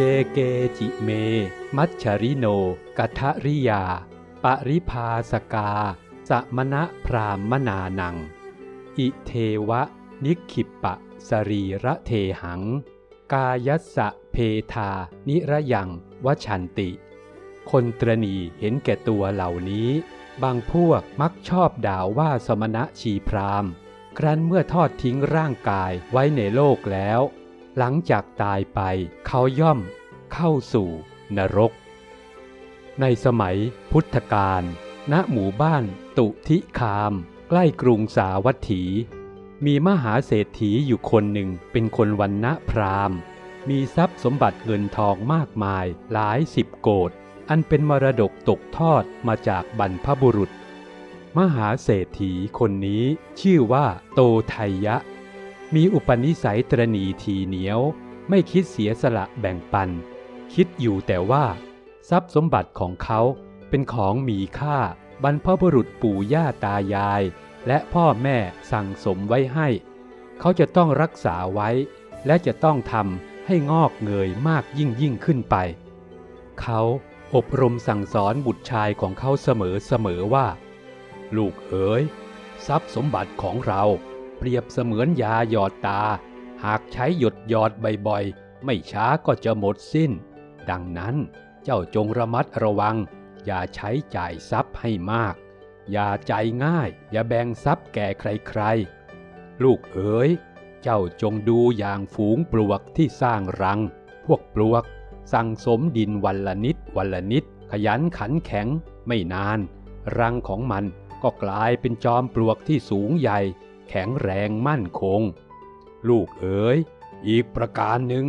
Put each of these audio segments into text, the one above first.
เยเกจิเม มัชชริโน กัทริยา ปริภาสกา สมณะพรามมนานัง อิเทวะ นิคิปะ สรีระเทหัง กายัสสะเพทา นิระยังวชันติ คนตรณีเห็นแก่ตัวเหล่านี้ บางพวกมักชอบด่าว่าสมณะชีพรามครั้นเมื่อทอดทิ้งร่างกายไว้ในโลกแล้ว หลังจากตายไปเขาย่อมเข้าสู่นรก ในสมัยพุทธกาลณหมู่บ้านตุทิคาม ใกล้กรุงสาวัตถี มีมหาเศรษฐีอยู่คนหนึ่งเป็นคนวันณะพราหมณ์ มีทรัพย์สมบัติเงินทองมากมายหลายสิบโกดอันเป็นมรดกตกทอดมาจากบรรพบุรุษ มหาเศรษฐีคนนี้ชื่อว่าโตไทยะ มีอุปนิสัยตรณีทีเหนียว ไม่คิดเสียสละแบ่งปัน คิดอยู่แต่ว่า ทรัพย์สมบัติของเขาเป็นของมีค่า บรรพบุรุษปู่ย่าตายาย และพ่อแม่สั่งสมไว้ให้ เขาจะต้องรักษาไว้ และจะต้องทำให้งอกเงยมากยิ่งยิ่งขึ้นไป เขาอบรมสั่งสอนบุตรชายของเขาเสมอเสมอว่า ลูกเอ๋ย ทรัพย์สมบัติของเรา เปรียบเสมือนยาหยอดตา หากใช้หยดหยอดบ่อยๆ ไม่ช้าก็จะหมดสิ้น ดังนั้นเจ้าจงระมัดระวัง อย่าใช้จ่ายทรัพย์ให้มาก อย่าใจง่าย อย่าแบ่งทรัพย์แก่ใครๆ ลูกเอ๋ย เจ้าจงดูอย่างฝูงปลวกที่สร้างรัง พวกปลวก สั่งสมดินวันละนิดวันละนิด ขยันขันแข็งไม่นาน รังของมันก็กลายเป็นจอมปลวกที่สูงใหญ่ แข็งแรงมั่นคง ลูกเอ๋ยอีกประการหนึ่ง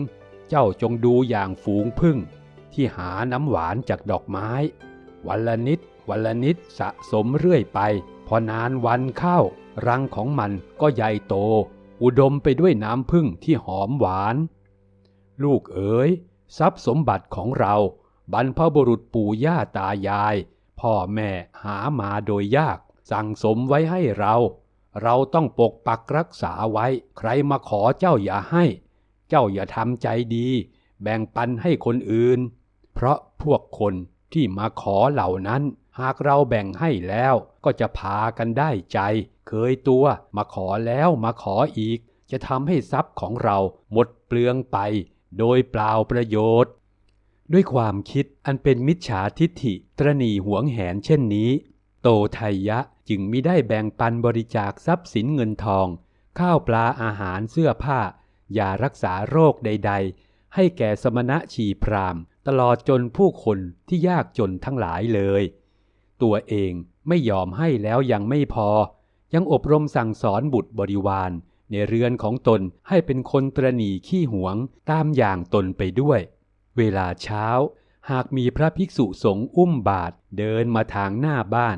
เจ้าจงดูอย่างฝูงพึ่ง ที่หาน้ำหวานจากดอกไม้ วันละนิด วันละนิดสะสมเรื่อยไป พอนานวันเข้า รังของมันก็ใหญ่โต อุดมไปด้วยน้ำพึ่งที่หอมหวาน ลูกเอ๋ยทรัพย์สมบัติของเรา บรรพบุรุษปู่ย่าตายาย พ่อแม่หามาโดยยาก สั่งสมไว้ให้เรา เราต้องปกปักรักษาไว้ ใครมาขอเจ้าอย่าให้ เจ้าอย่าทำใจดี แบ่งปันให้คนอื่น เพราะพวกคนที่มาขอเหล่านั้น หากเราแบ่งให้แล้วก็จะพากันได้ใจ เคยตัวมาขอแล้วมาขออีก จะทำให้ทรัพย์ของเราหมดเปลืองไป โดยเปล่าประโยชน์ ด้วยความคิดอันเป็นมิจฉาทิฏฐิตรณีหวงแหนเช่นนี้ โตไทยะ จึงมิได้แบ่งปันบริจาคทรัพย์สินเงินทอง ข้าวปลาอาหารเสื้อผ้า ยารักษาโรคใด ๆ ให้แก่สมณะชีพรามตลอดจนผู้คนที่ยากจนทั้งหลายเลย ตัวเองไม่ยอมให้แล้วยังไม่พอ ยังอบรมสั่งสอนบุตรบริวาร ในเรือนของตนให้เป็นคนตรณีขี้หวงตามอย่างตนไปด้วย เวลาเช้า หากมีพระภิกษุสงฆ์อุ้มบาทเดินมาทางหน้าบ้าน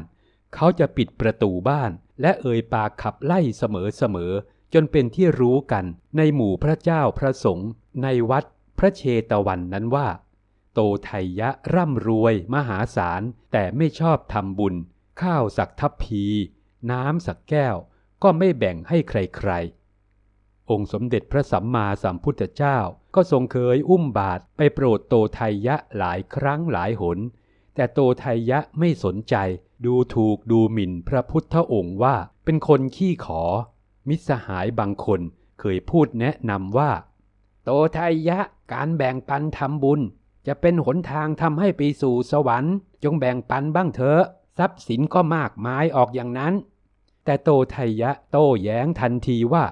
เขาจะปิดประตูบ้าน และเอ่ยปากขับไล่เสมอๆจนเป็นที่รู้กันในหมู่พระเจ้าพระสงฆ์ในวัดพระเชตวันนั้นว่า โตไทยะร่ำรวยมหาศาล แต่ไม่ชอบทำบุญ ข้าวสักทัพพี น้ำสักแก้ว ก็ไม่แบ่งให้ใครๆองค์สมเด็จพระสัมมาสัมพุทธเจ้าก็ทรงเคยอุ้มบาทไปโปรดโตไทยะหลายครั้งหลายหน แต่โตไทยะไม่สนใจ ดูถูกดูหมิ่นพระพุทธองค์ว่าเป็นคนขี้ขอ มิสหายบางคนเคยพูดแนะนำว่า โตไทยะการแบ่งปันทำบุญ จะเป็นหนทางทำให้ไปสู่สวรรค์ จงแบ่งปันบ้างเถอะ ทรัพย์สินก็มากมายออกอย่างนั้น แต่โตไทยะโต้แย้งทันทีว่า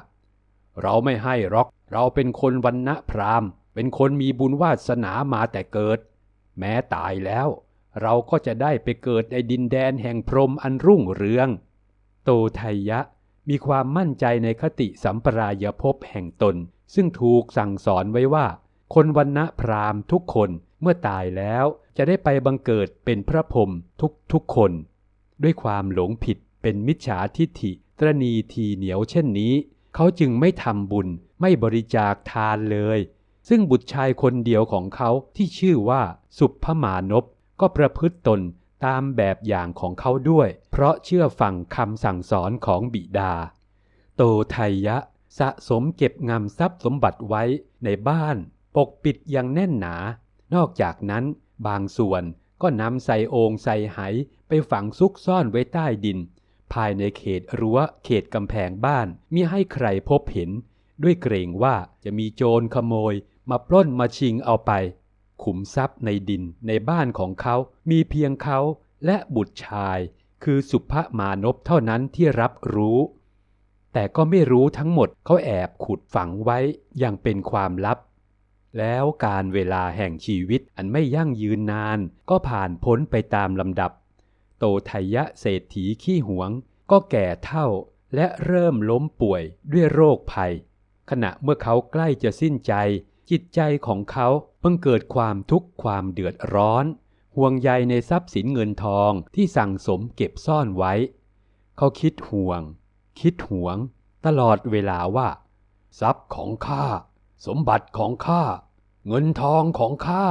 เราไม่ให้หรอก เราเป็นคนวันณะพราหมณ์ เป็นคนมีบุญวาสนามาแต่เกิด แม้ตายแล้ว เราก็จะได้ไปเกิดในดินแดนแห่งพรหมอันรุ่งเรือง โตไทยะมีความมั่นใจในคติสัมปรายภพแห่งตน ซึ่งถูกสั่งสอนไว้ว่า คนวันณะพราหมณ์ทุกคนเมื่อตายแล้วจะได้ไปบังเกิดเป็นพระพรหมทุกทุกคน ด้วยความหลงผิดเป็นมิจฉาทิฏฐิ ตรณีทีเหนียวเช่นนี้ เขาจึงไม่ทำบุญไม่บริจาคทานเลย ซึ่งบุตรชายคนเดียวของเขาที่ชื่อว่าสุภมานพ ก็ประพฤติตนตามแบบอย่างของเขาด้วย เพราะเชื่อฟังคำสั่งสอนของบิดา โตไทยะ สะสมเก็บงำทรัพย์สมบัติไว้ในบ้าน ปกปิดอย่างแน่นหนา นอกจากนั้นบางส่วนก็นำใส่โองใส่ไหไปฝังซุกซ่อนไว้ใต้ดิน ภายในเขตรั้วเขตกำแพงบ้านมิให้ใครพบเห็น ด้วยเกรงว่าจะมีโจรขโมยมาปล้นมาชิงเอาไป ขุมทรัพย์ในดินในบ้านของเขา มีเพียงเขาและบุตรชาย คือสุภมานพเท่านั้นที่รับรู้ แต่ก็ไม่รู้ทั้งหมดเขาแอบขุดฝังไว้อย่างเป็นความลับ แล้วการเวลาแห่งชีวิตอันไม่ยั่งยืนนานก็ผ่านพ้นไปตามลำดับ โตไทยะเศรษฐีขี้หวง ก็แก่เท่าและเริ่มล้มป่วยด้วยโรคภัย ขณะเมื่อเขาใกล้จะสิ้นใจ จิตใจของเขาเพิ่งเกิดความทุกข์ความเดือดร้อน ห่วงใยในทรัพย์สินเงินทองที่สั่งสมเก็บซ่อนไว้ เขาคิดห่วง คิดหวง ตลอดเวลาว่า ทรัพย์ของข้า สมบัติของข้า เงินทองของข้า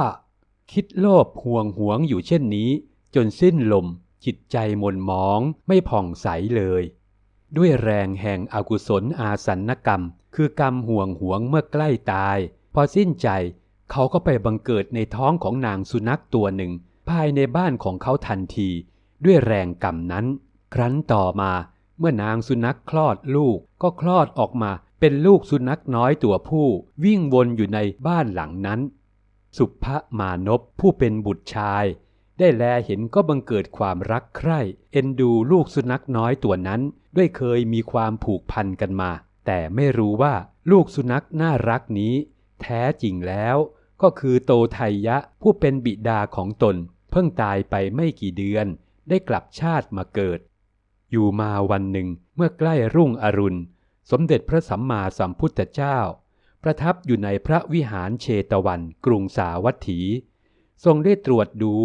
คิดโลภห่วงหวงอยู่เช่นนี้ จนสิ้นลม จิตใจหม่นหมองไม่ผ่องใสเลย ด้วยแรงแห่งอกุศลอาสันกรรม คือกรรมห่วงหวงเมื่อใกล้ตาย พอสิ้นใจเขาก็ไปบังเกิดในท้องของนางสุนัขตัวหนึ่ง ภายในบ้านของเขาทันที ด้วยแรงกรรมนั้น ครั้นต่อมาเมื่อนางสุนัขคลอดลูกก็คลอดออกมาเป็นลูกสุนัขน้อยตัวผู้ วิ่งวนอยู่ในบ้านหลังนั้น สุภมานพผู้เป็นบุตรชาย ได้แลเห็นก็บังเกิดความรักใคร่ เอ็นดูลูกสุนัขน้อยตัวนั้น ด้วยเคยมีความผูกพันกันมา แต่ไม่รู้ว่าลูกสุนัขน่ารักนี้ แท้จริงแล้วก็คือโตไทยะผู้เป็นบิดาของตน เพิ่งตายไปไม่กี่เดือน ได้กลับชาติมาเกิด อยู่มาวันหนึ่งเมื่อใกล้รุ่งอรุณ สมเด็จพระสัมมาสัมพุทธเจ้า ประทับอยู่ในพระวิหารเชตวันกรุงสาวัตถี ทรงได้ตรวจดู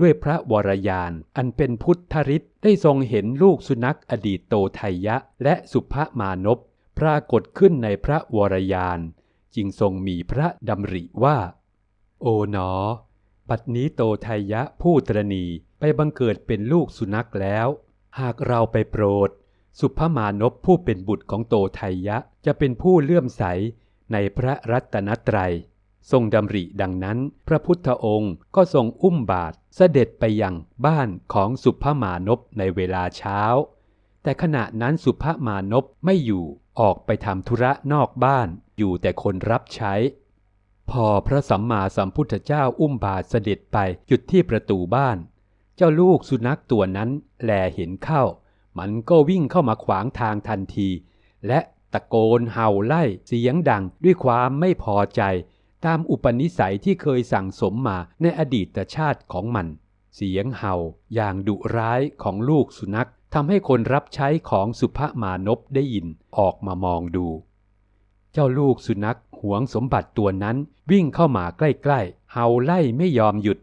ด้วยพระวรยาน อันเป็นพุทธฤทธิ์ได้ทรงเห็นลูกสุนัขอดีตโตไทยะ และสุภมานพปรากฏขึ้นในพระวรยาน จึงทรงมีพระดำริว่า โอ๋หนอ บัดนี้โตไทยะผู้ตรณีไปบังเกิดเป็นลูกสุนัขแล้ว หากเราไปโปรด สุภมานพผู้เป็นบุตรของโตไทยะจะเป็นผู้เลื่อมใสในพระรัตนตรัย ทรงดำริดังนั้น พระพุทธองค์ก็ทรงอุ้มบาทเสด็จไปยังบ้านของสุภมานพในเวลาเช้า แต่ขณะนั้นสุภมานพไม่อยู่ออกไปทำธุระนอกบ้าน อยู่แต่คนรับใช้ พอพระสัมมาสัมพุทธเจ้าอุ้มบาทเสด็จไปหยุดที่ประตูบ้าน เจ้าลูกสุนัขตัวนั้นแลเห็นเข้า มันก็วิ่งเข้ามาขวางทางทันที และตะโกนเห่าไล่เสียงดังด้วยความไม่พอใจ ตามอุปนิสัยที่เคยสั่งสมมาในอดีตชาติของมัน เสียงเห่าอย่างดุร้ายของลูกสุนัขทำให้คนรับใช้ของสุภมานพได้ยินออกมามองดู เจ้าลูกสุนัขหวงสมบัติตัวนั้นวิ่งเข้ามาใกล้ๆ เห่าไล่ไม่ยอมหยุด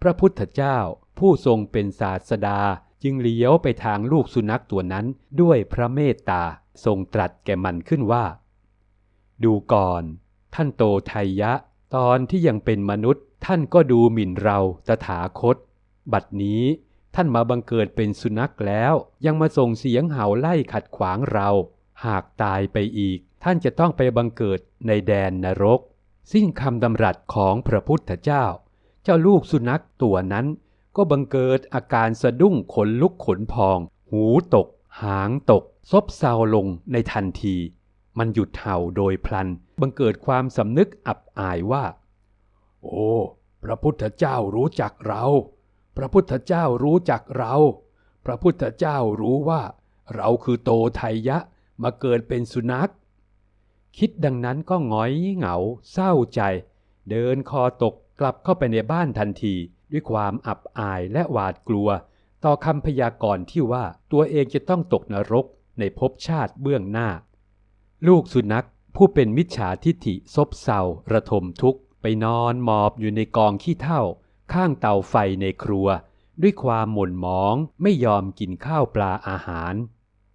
พระพุทธเจ้าผู้ทรงเป็นศาสดาจึงเลี้ยวไปทางลูกสุนัขตัวนั้นด้วยพระเมตตาทรงตรัสแก่มันขึ้นว่า ดูก่อน ท่านโตไทยะ ตอนที่ยังเป็นมนุษย์ ท่านก็ดูหมิ่นเราตถาคต บัดนี้ท่านมาบังเกิดเป็นสุนัขแล้ว ยังมาส่งเสียงเห่าไล่ขัดขวางเรา หากตายไปอีก ท่านจะต้องไปบังเกิดในแดนนรกสิ้นคำดำรัสของพระพุทธเจ้า เจ้าลูกสุนัขตัวนั้น ก็บังเกิดอาการสะดุ้งขนลุกขนพอง หูตก หางตก ซบเซาลงในทันที มันหยุดเห่าโดยพลัน บังเกิดความสำนึกอับอายว่า โอ้ พระพุทธเจ้ารู้จักเรา พระพุทธเจ้ารู้จักเรา พระพุทธเจ้ารู้ว่า เราคือโตไทยะมาเกิดเป็นสุนัข คิดดังนั้นก็หงอยเหงา เศร้าใจ เดินคอตกกลับเข้าไปในบ้านทันที ด้วยความอับอายและหวาดกลัว ต่อคำพยากรณ์ที่ว่าตัวเองจะต้องตกนรกในภพชาติเบื้องหน้า ลูกสุนัขผู้เป็นมิจฉาทิฐิซบเซาระทมทุกข์ ไปนอนหมอบอยู่ในกองขี้เถ้า ข้างเตาไฟในครัว ด้วยความหม่นหมองไม่ยอมกินข้าวปลาอาหาร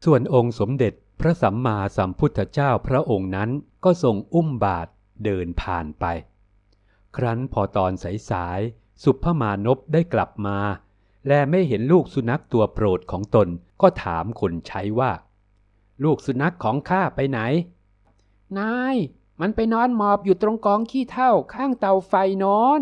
ส่วนองค์สมเด็จ พระสัมมาสัมพุทธเจ้าพระองค์นั้นก็ทรงอุ้มบาทเดินผ่านไป ครั้นพอตอนสายๆสุภมานพได้กลับมา และไม่เห็นลูกสุนัขตัวโปรดของตนก็ถามคนใช้ว่า ลูกสุนัขของข้าไปไหน นายมมันไปนอนหมอบอยู่ตรงกองขี้เถ้าข้างเตาไฟโนอน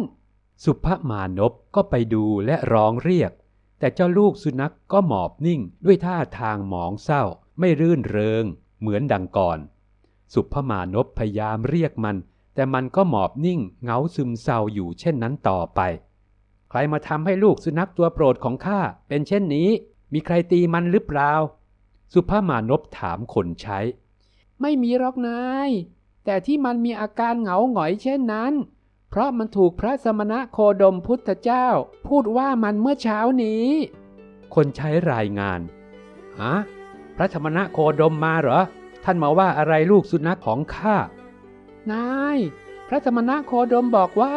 สุภมานพก็ไปดูและร้องเรียก แต่เจ้าลูกสุนัขกก็หมอบนิ่งด้วยท่าทางหมองเศร้า ไม่รื่นเริง เหมือนดังก่อน สุภมานพพยายามเรียกมัน แต่มันก็หมอบนิ่งเงาซึมเศร้าอยู่เช่นนั้นต่อไป ใครมาทำให้ลูกสุนัขตัวโปรดของข้าเป็นเช่นนี้ มีใครตีมันหรือเปล่า สุภมานพถามคนใช้ ไม่มีหรอกนาย แต่ที่มันมีอาการเหงาหงอยเช่นนั้น เพราะมันถูกพระสมณะโคดมพุทธเจ้า พูดว่ามันเมื่อเช้านี้ คนใช้รายงานฮะ ระธรรมณะโคดมมาเหรอ ท่านมาว่าอะไรลูกสุนัขของข้า นาย พระสมณะโคดมบอกว่า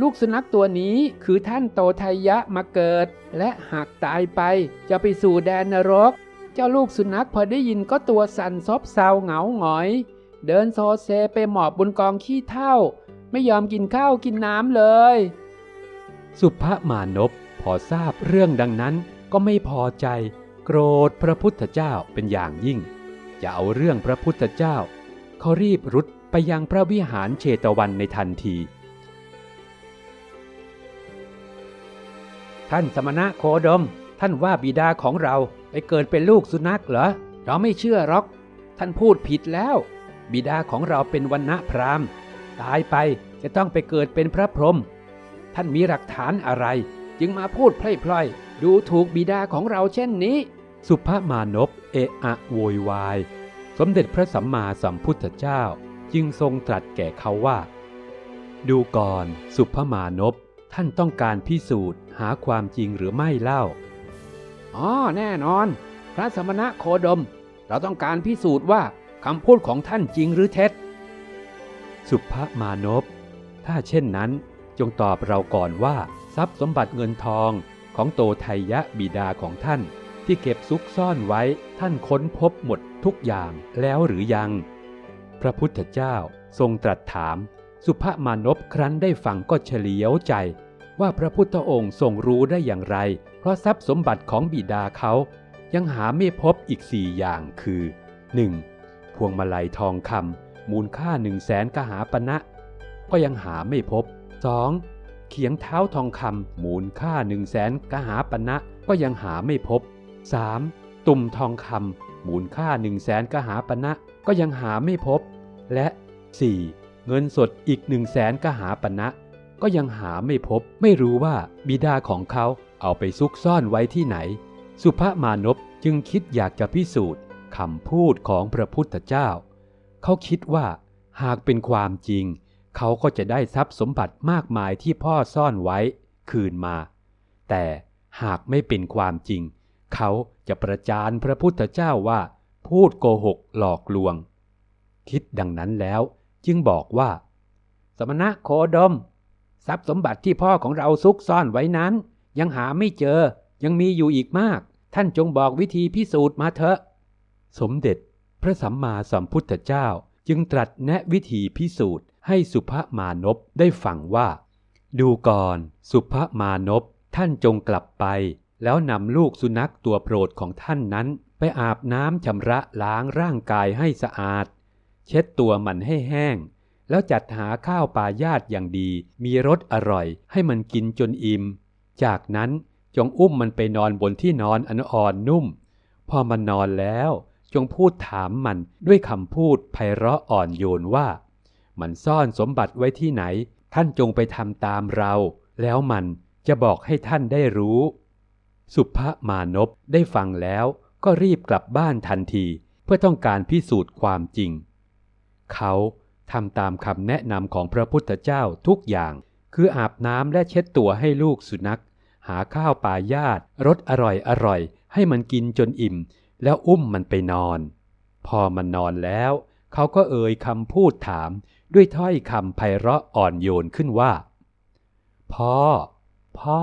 ลูกสุนัขตัวนี้คือท่านโตไทยะมาเกิด และหากตายไปจะไปสู่แดนนรก เจ้าลูกสุนัขพอได้ยินก็ตัวสั่นซบเซาเหงาหงอย เดินโซเซไปหมอบบนกองขี้เถ้าไม่ยอมกินข้าวกินน้ำเลย สุภมานพพอทราบเรื่องดังนั้นก็ไม่พอใจ โกรธพระพุทธเจ้าเป็นอย่างยิ่ง จะเอาเรื่องพระพุทธเจ้า เขารีบรุดไปยังพระวิหารเชตวันในทันที ท่านสมณะโคดม ท่านว่าบิดาของเราไปเกิดเป็นลูกสุนัขเหรอ เราไม่เชื่อหรอก ท่านพูดผิดแล้ว บิดาของเราเป็นวันณะพราหมณ์ตายไปจะต้องไปเกิดเป็นพระพรหม ท่านมีหลักฐานอะไร จึงมาพูดพล่อยๆ ดูถูกบิดาของเราเช่นนี้ สุภมานพเอะอะโวยวาย สมเด็จพระสัมมาสัมพุทธเจ้าจึงทรงตรัสแก่เขาว่า ดูก่อนสุภมานพท่านต้องการพิสูจน์หาความจริงหรือไม่เล่า อ๋อแน่นอน พระสมณะโคดม เราต้องการพิสูจน์ว่าคำพูดของท่านจริงหรือเท็จ สุภมานพถ้าเช่นนั้นจงตอบเราก่อนว่า ทรัพย์สมบัติเงินทองของโตไทยะบิดาของท่าน ที่เก็บซุกซ่อนไว้ท่านค้นพบหมดทุกอย่างแล้วหรือยัง พระพุทธเจ้าทรงตรัสถาม สุภมานพครั้นได้ฟังก็เฉลียวใจ ว่าพระพุทธองค์ทรงรู้ได้อย่างไร เพราะทรัพย์สมบัติของบิดาเขายังหาไม่พบอีกสี่อย่างคือ 1. พวงมาลัยทองคำมูลค่าหนึ่งแสนกหาปณะก็ยังหาไม่พบ 2. เขียงเท้าทองคำมูลค่าหนึ่งแสนกหาปณะก็ยังหาไม่พบ 3. ตุ่มทองคำมูลค่าหนึ่งแสนกหาปณะก็ยังหาไม่พบ และ 4. เงินสดอีกหนึ่งแสนกหาปณะก็ยังหาไม่พบ ไม่รู้ว่าบิดาของเขาเอาไปซุกซ่อนไว้ที่ไหน สุภมานพจึงคิดอยากจะพิสูจน์คำพูดของพระพุทธเจ้า เขาคิดว่าหากเป็นความจริง เขาก็จะได้ทรัพย์สมบัติมากมายที่พ่อซ่อนไว้ คืนมา แต่หากไม่เป็นความจริง เขาจะประจานพระพุทธเจ้าว่า พูดโกหกหลอกลวง คิดดังนั้นแล้วจึงบอกว่า สมณะโคดม ทรัพย์สมบัติที่พ่อของเราซุกซ่อนไว้นั้น ยังหาไม่เจอยังมีอยู่อีกมาก ท่านจงบอกวิธีพิสูจน์มาเถอะ สมเด็จพระสัมมาสัมพุทธเจ้าจึงตรัสแนะวิธีพิสูจน์ให้สุภมานพได้ฟังว่า ดูก่อน สุภมานพท่านจงกลับไป แล้วนำลูกสุนัขตัวโปรดของท่านนั้นไปอาบน้ำชำระล้างร่างกายให้สะอาด เช็ดตัวมันให้แห้ง แล้วจัดหาข้าวปลายาตอย่างดี มีรสอร่อยให้มันกินจนอิ่ม จากนั้นจงอุ้มมันไปนอนบนที่นอนอันอ่อนนุ่ม พอมันนอนแล้วจงพูดถามมันด้วยคำพูดไพเราะอ่อนโยนว่า มันซ่อนสมบัติไว้ที่ไหน ท่านจงไปทำตามเรา แล้วมันจะบอกให้ท่านได้รู้ สุภมานพได้ฟังแล้วก็รีบกลับบ้านทันทีเพื่อต้องการพิสูจน์ความจริง เขาทำตามคำแนะนำของพระพุทธเจ้าทุกอย่าง คืออาบน้ำและเช็ดตัวให้ลูกสุนัข หาข้าวปลายาตรสอร่อยอร่อย ให้มันกินจนอิ่ม แล้วอุ้มมันไปนอน พอมันนอนแล้ว เขาก็เอ่ยคำพูดถามด้วยถ้อยคำไพเราะอ่อนโยนขึ้นว่า พ่อ พ่อ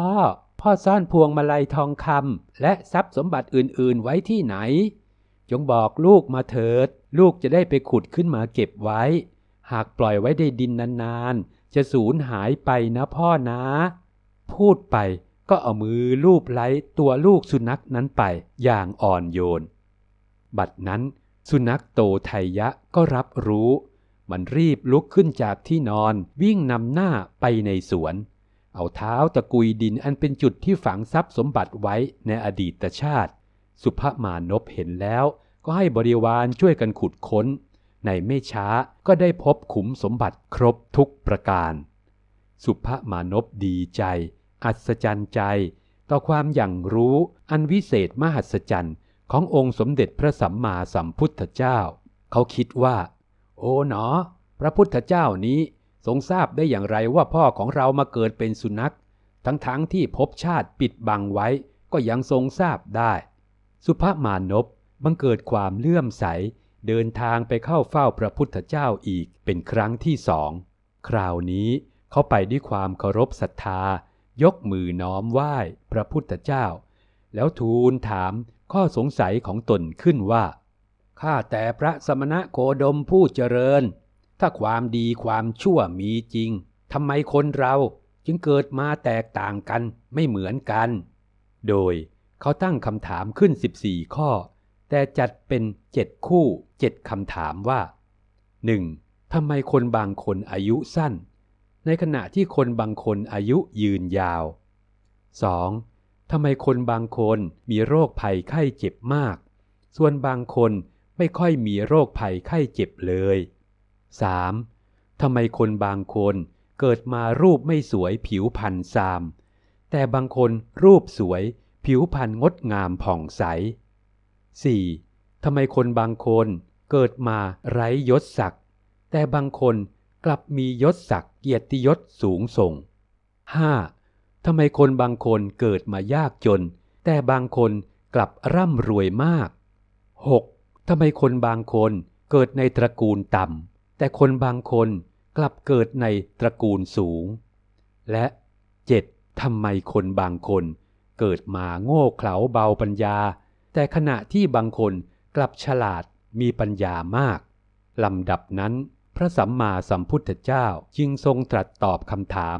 พ่อซ่อนพวงมาลัยทองคำและทรัพย์สมบัติอื่นๆไว้ที่ไหน จงบอกลูกมาเถิด ลูกจะได้ไปขุดขึ้นมาเก็บไว้ หากปล่อยไว้ในดินนานๆ จะสูญหายไปนะพ่อนะ พูดไปก็เอามือลูบไล้ตัวลูกสุนัขนั้นไปอย่างอ่อนโยน บัดนั้นสุนัขโตไทยะก็รับรู้ มันรีบลุกขึ้นจากที่นอนวิ่งนำหน้าไปในสวน เอาเท้าตะกุยดินอันเป็นจุดที่ฝังทรัพย์สมบัติไว้ในอดีตชาติ สุภมานพเห็นแล้ว ก็ให้บริวารช่วยกันขุดค้น ในไม่ช้าก็ได้พบขุมสมบัติครบทุกประการ สุภมานพดีใจ อัศจรรย์ใจ ต่อความอย่างรู้อันวิเศษมหัศจรรย์ขององค์สมเด็จพระสัมมาสัมพุทธเจ้า เขาคิดว่า โอ๋หนอ พระพุทธเจ้านี้ ทรงทราบได้อย่างไรว่าพ่อของเรามาเกิดเป็นสุนัข ทั้งๆทที่ภพชาติปิดบังไว้ก็ยังทรงทราบได้ สุภมานพบังเกิดความเลื่อมใส เดินทางไปเข้าเฝ้าพระพุทธเจ้าอีกเป็นครั้งที่สอง คราวนี้เขาไปด้วยความเคารพศรัทธา ยกมือน้อมไหว้พระพุทธเจ้า แล้วทูลถามข้อสงสัยของตนขึ้นว่า ข้าแต่พระสมณะโคดมผู้เจริญ ถ้าความดีความชั่วมีจริงทำไมคนเราจึงเกิดมาแตกต่างกันไม่เหมือนกัน โดยเขาตั้งคำถามขึ้น 14 ข้อ แต่จัดเป็นเจ็ดคู่เจ็ดคำถามว่า 1. ทำไมคนบางคนอายุสั้น ในขณะที่คนบางคนอายุยืนยาว 2. ทำไมคนบางคนมีโรคภัยไข้เจ็บมาก ส่วนบางคนไม่ค่อยมีโรคภัยไข้เจ็บเลย 3. ทำไมคนบางคนเกิดมารูปไม่สวยผิวพรรณซาม แต่บางคนรูปสวย ผิวพรรณงดงามผ่องใส 4. ทำไมคนบางคนเกิดมาไร้ยศศักดิ์แต่บางคนกลับมียศศักดิ์เกียรติยศสูงส่ง 5. ทำไมคนบางคนเกิดมายากจน แต่บางคนกลับร่ำรวยมาก 6. ทำไมคนบางคนเกิดในตระกูลต่ำ แต่คนบางคนกลับเกิดในตระกูลสูง และ 7. ทำไมคนบางคนเกิดมาโง่เขลาเบาปัญญา แต่ขณะที่บางคนกลับฉลาดมีปัญญามากลำดับนั้นพระสัมมาสัมพุทธเจ้าจึงทรงตรัสตอบคำถาม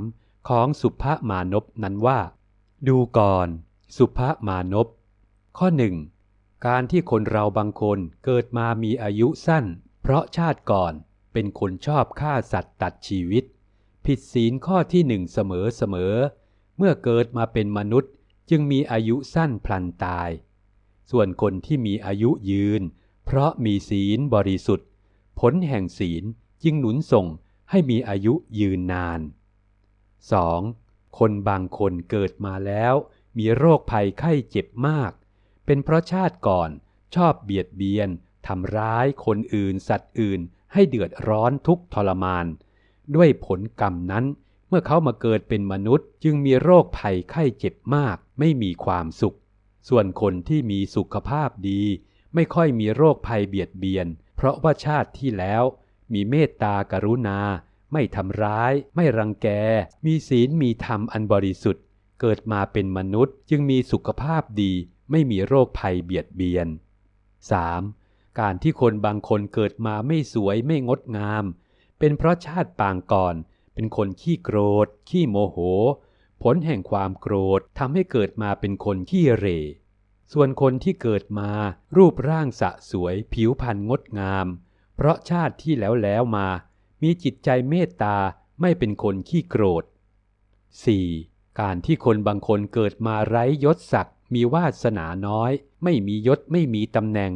ของสุภมานพนั้นว่า ดูก่อน สุภมานพข้อหนึ่งการที่คนเราบางคนเกิดมามีอายุสั้น เพราะชาติก่อน เป็นคนชอบฆ่าสัตว์ตัดชีวิต ผิดศีลข้อที่หนึ่งเสมอเสมอ เมื่อเกิดมาเป็นมนุษย์จึงมีอายุสั้นพลันตาย ส่วนคนที่มีอายุยืน เพราะมีศีลบริสุทธิ์ ผลแห่งศีลจึงหนุนส่งให้มีอายุยืนนาน 2. คนบางคนเกิดมาแล้ว มีโรคภัยไข้เจ็บมาก เป็นเพราะชาติก่อนชอบเบียดเบียนทำร้ายคนอื่นสัตว์อื่น ให้เดือดร้อนทุกทรมาน ด้วยผลกรรมนั้น เมื่อเขามาเกิดเป็นมนุษย์ จึงมีโรคภัยไข้เจ็บมาก ไม่มีความสุข ส่วนคนที่มีสุขภาพดี ไม่ค่อยมีโรคภัยเบียดเบียน เพราะว่าชาติที่แล้ว มีเมตตากรุณา ไม่ทำร้าย ไม่รังแก มีศีลมีธรรมอันบริสุทธิ์ เกิดมาเป็นมนุษย์จึงมีสุขภาพดี ไม่มีโรคภัยเบียดเบียน 3. การที่คนบางคนเกิดมาไม่สวยไม่งดงาม เป็นเพราะชาติปางก่อน เป็นคนขี้โกรธ ขี้โมโห ผลแห่งความโกรธทำให้เกิดมาเป็นคนขี้เร ส่วนคนที่เกิดมารูปร่างสะสวย ผิวพรรณงดงาม เพราะชาติที่แล้วแล้วมา มีจิตใจเมตตาไม่เป็นคนขี้โกรธ 4. การที่คนบางคนเกิดมาไร้ยศศักดิ์มีวาสนาน้อย ไม่มียศไม่มีตำแหน่ง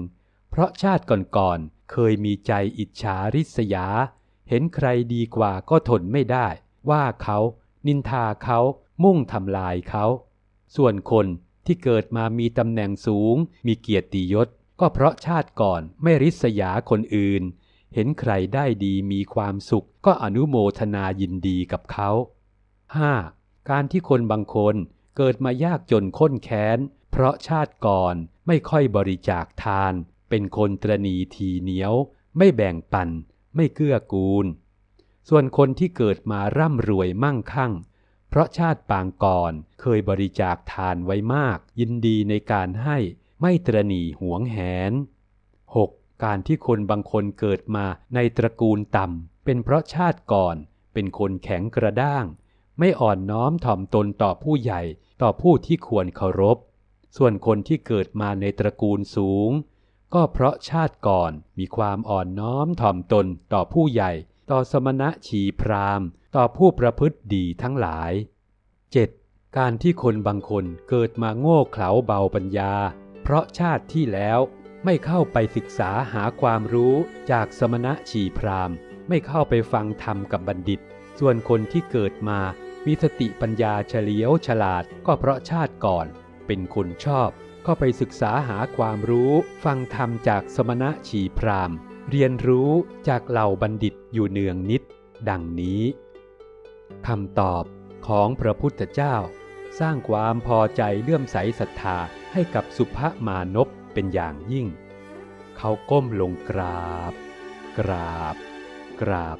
ราะชาติก่อนๆ เคยมีใจอิจฉาริษยา เห็นใครดีกว่าก็ทนไม่ได้ ว่าเขา นินทาเขา มุ่งทำลายเขา ส่วนคนที่เกิดมามีตำแหน่งสูง มีเกียรติยศ ก็เพราะชาติก่อนไม่ริษยาคนอื่น เห็นใครได้ดีมีความสุขก็อนุโมทนายินดีกับเขา 5. การที่คนบางคนเกิดมายากจนข้นแค้น เพราะชาติก่อนไม่ค่อยบริจาคทาน เป็นคนตรณีทีเหนียว ไม่แบ่งปัน ไม่เกื้อกูล ส่วนคนที่เกิดมาร่ำรวยมั่งคั่ง เพราะชาติปางก่อนเคยบริจาคทานไว้มาก ยินดีในการให้ไม่ตรณีหวงแหน 6. การที่คนบางคนเกิดมาในตระกูลต่ำเป็นเพราะชาติก่อน เป็นคนแข็งกระด้าง ไม่อ่อนน้อมถ่อมตนต่อผู้ใหญ่ต่อผู้ที่ควรเคารพ ส่วนคนที่เกิดมาในตระกูลสูง ก็เพราะชาติก่อนมีความอ่อนน้อมถ่อมตนต่อผู้ใหญ่ ต่อสมณะชีพรามต่อผู้ประพฤติดีทั้งหลาย 7. การที่คนบางคนเกิดมาโง่เขลาเบาปัญญา เพราะชาติที่แล้วไม่เข้าไปศึกษาหาความรู้จากสมณะชีพรามไม่เข้าไปฟังธรรมกับบัณฑิต ส่วนคนที่เกิดมามีสติปัญญาเฉลียวฉลาดก็เพราะชาติก่อน เป็นคนชอบ เข้าไปศึกษาหาความรู้ฟังธรรมจากสมณะชีพรามเรียนรู้จากเหล่าบัณฑิตอยู่เนืองนิด ดังนี้คำตอบของพระพุทธเจ้า สร้างความพอใจเลื่อมใสศรัทธาให้กับสุภมานพเป็นอย่างยิ่ง เขาก้มลงกราบ กราบ กราบ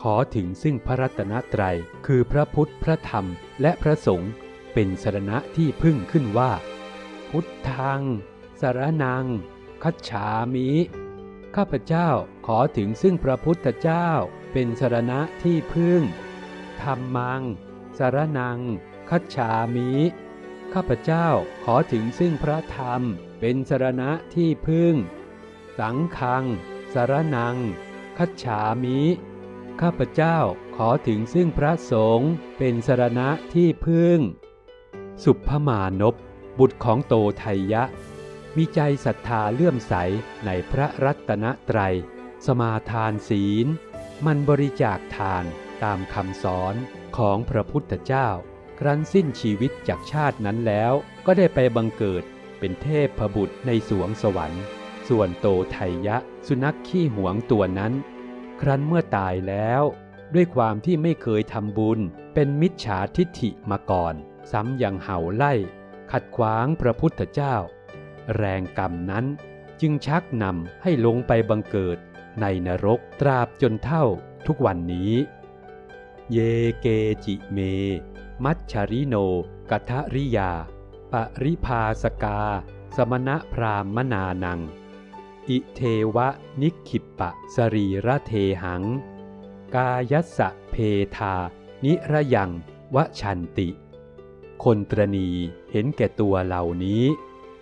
ขอถึงซึ่งพระรัตนตรัยคือพระพุทธพระธรรมและพระสงฆ์เป็นสรณะที่พึ่งขึ้นว่า พุทธัง สารนัง คัจฉามิ ข้าพเจ้าขอถึงซึ่งพระพุทธเจ้าเป็นสารณะที่พึ่ง ธรรมัง สารนัง คัจฉามิ ข้าพเจ้าขอถึงซึ่งพระธรรมเป็นสารณะที่พึ่ง สังฆัง สารนัง คัจฉามิ ข้าพเจ้าขอถึงซึ่งพระสงฆ์เป็นสารณะที่พึ่ง สุภมานพ บุตรของโตไทยะ มีใจศรัทธาเลื่อมใสในพระรัตนตรัย สมาทานศีล มันบริจาคทานตามคำสอนของพระพุทธเจ้า ครั้นสิ้นชีวิตจากชาตินั้นแล้วก็ได้ไปบังเกิดเป็นเทพพบุตรในสวงสวรรค์ ส่วนโตไทยะสุนัขขี้หวงตัวนั้น ครั้นเมื่อตายแล้ว ด้วยความที่ไม่เคยทำบุญ เป็นมิจฉาทิฏฐิมาก่อน ซ้ำยังเห่าไล่ ขัดขวางพระพุทธเจ้า แรงกรรมนั้นจึงชักนำให้ลงไปบังเกิดในนรกตราบจนเท่าทุกวันนี้ เยเกจิเม มัชชาริโนกัทริยา ปริภาสกา สมณะพรามนานัง อิเทวะนิขิปะสรีระเทหัง กายัสสะเพทา นิระยังวชันติ คนตรณีเห็นแก่ตัวเหล่านี้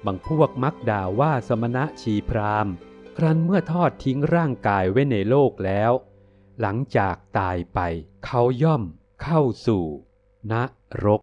บางพวกมักด่าว่าสมณะชีพรามครั้นเมื่อทอดทิ้งร่างกายไว้ในโลกแล้ว หลังจากตายไปเขาย่อมเข้าสู่นรก